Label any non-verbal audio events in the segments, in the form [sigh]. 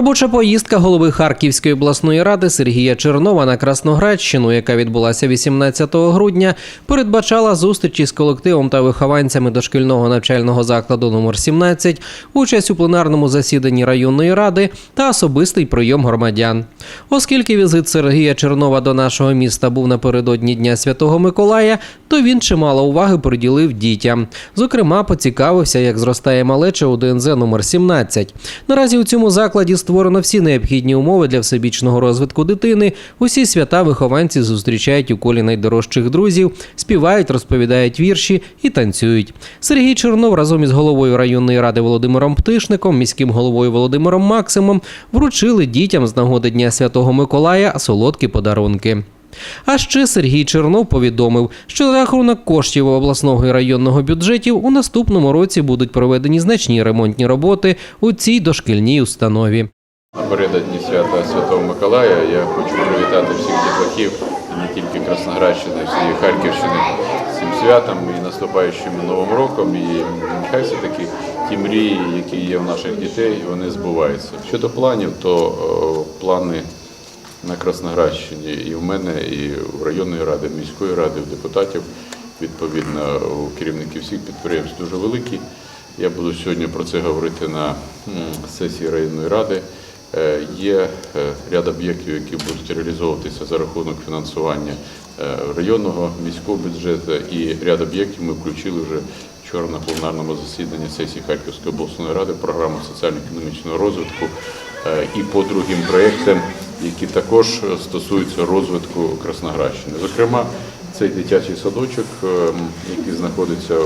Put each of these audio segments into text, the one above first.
Робоча поїздка голови Харківської обласної ради Сергія Чернова на Красноградщину, яка відбулася 18 грудня, передбачала зустрічі з колективом та вихованцями дошкільного навчального закладу номер 17, участь у пленарному засіданні районної ради та особистий прийом громадян. Оскільки візит Сергія Чернова до нашого міста був напередодні Дня Святого Миколая, то він чимало уваги приділив дітям. Зокрема, поцікавився, як зростає малеча у ДНЗ номер 17. Наразі у цьому закладі створено всі необхідні умови для всебічного розвитку дитини. Усі свята вихованці зустрічають у колі найдорожчих друзів, співають, розповідають вірші і танцюють. Сергій Чернов разом із головою районної ради Володимиром Птишником, міським головою Володимиром Максимом вручили дітям з нагоди Дня Святого Миколая солодкі подарунки. А ще Сергій Чернов повідомив, що за рахунок коштів обласного і районного бюджетів у наступному році будуть проведені значні ремонтні роботи у цій дошкільній установі. Напередодні свята Святого Миколая я хочу привітати всіх дітлахів, не тільки Красноградщини, всієї Харківщини з цим святом і наступаючим Новим роком. І нехай все-таки ті мрії, які є в наших дітей, вони збуваються. Щодо планів, то о, плани на Красноградщині і в мене, і у районної ради, в міської ради, у депутатів, відповідно, у керівників всіх підприємств дуже великі. Я буду сьогодні про це говорити на сесії районної ради. Е, Є е, ряд об'єктів, які будуть реалізовуватися за рахунок фінансування е, районного міського бюджету, і ряд об'єктів ми включили вже вчора на пленарному засіданні сесії Харківської обласної ради програму соціально-економічного розвитку і по другим проєктам, які також стосуються розвитку Красноградщини. Зокрема, цей дитячий садочок, який знаходиться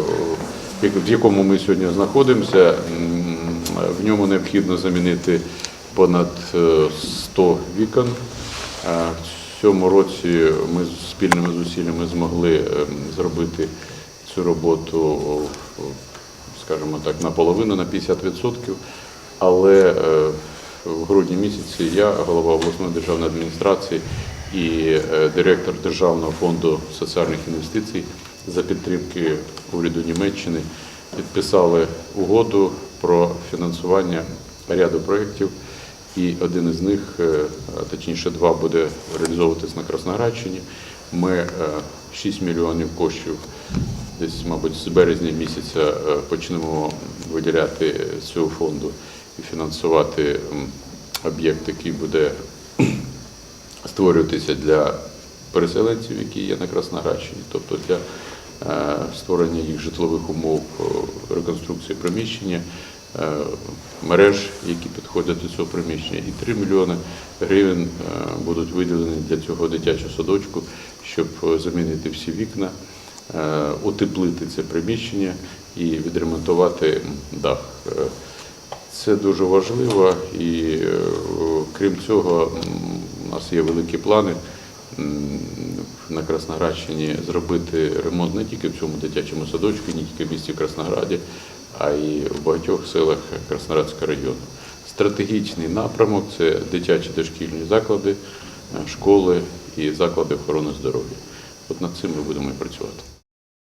в якому ми сьогодні знаходимося, в ньому необхідно замінити понад е, 100 вікон. Е, В цьому році ми з спільними зусиллями змогли е, зробити цю роботу, скажімо так, наполовину, на 50%. Але е, в грудні місяці я, голова обласної державної адміністрації і е, директор Державного фонду соціальних інвестицій за підтримки уряду Німеччини підписали угоду про фінансування ряду проєктів. І один із них, е, точніше, два буде реалізовуватись на Красноградщині. Ми е, 6 мільйонів коштів десь, мабуть, з березня місяця е, почнемо виділяти цього фонду і фінансувати об'єкт, який буде [clears throat] створюватися для переселенців, які є на Красноградщині, тобто для е, створення їх житлових умов, е, реконструкції приміщення, е, мереж, які підходять до цього приміщення, і 3 мільйони гривень е, будуть виділені для цього дитячого садочку, щоб е, замінити всі вікна, е, утеплити це приміщення і відремонтувати дах. Е, це дуже важливо і е, крім цього, у нас є великі плани на Красноградщині зробити ремонт не тільки в цьому дитячому садочку, не тільки в місті Краснограді, а й в багатьох селах Краснорадського району. Стратегічний напрямок це дитячі дошкільні заклади, е, школи і заклади охорони здоров'я. От над цим ми будемо і працювати.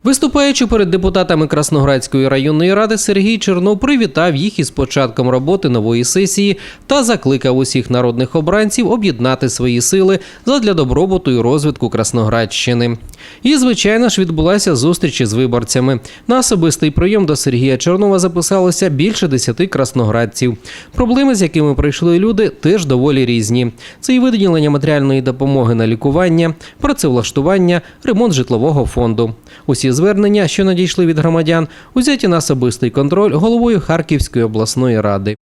Виступаючи перед депутатами Красноградської районної ради, Сергій Чернов привітав їх із початком роботи нової сесії та закликав усіх народних обранців об'єднати свої сили задля добробуту і розвитку Красноградщини. І, звичайно ж, відбулася зустріч із виборцями. На особистий прийом до Сергія Чернова записалося більше десяти красноградців. Проблеми, з якими прийшли люди, теж доволі різні. Це і виділення матеріальної допомоги на лікування, працевлаштування, ремонт житлового фонду. Звернення, що надійшли від громадян, узяті на особистий контроль головою Харківської обласної ради.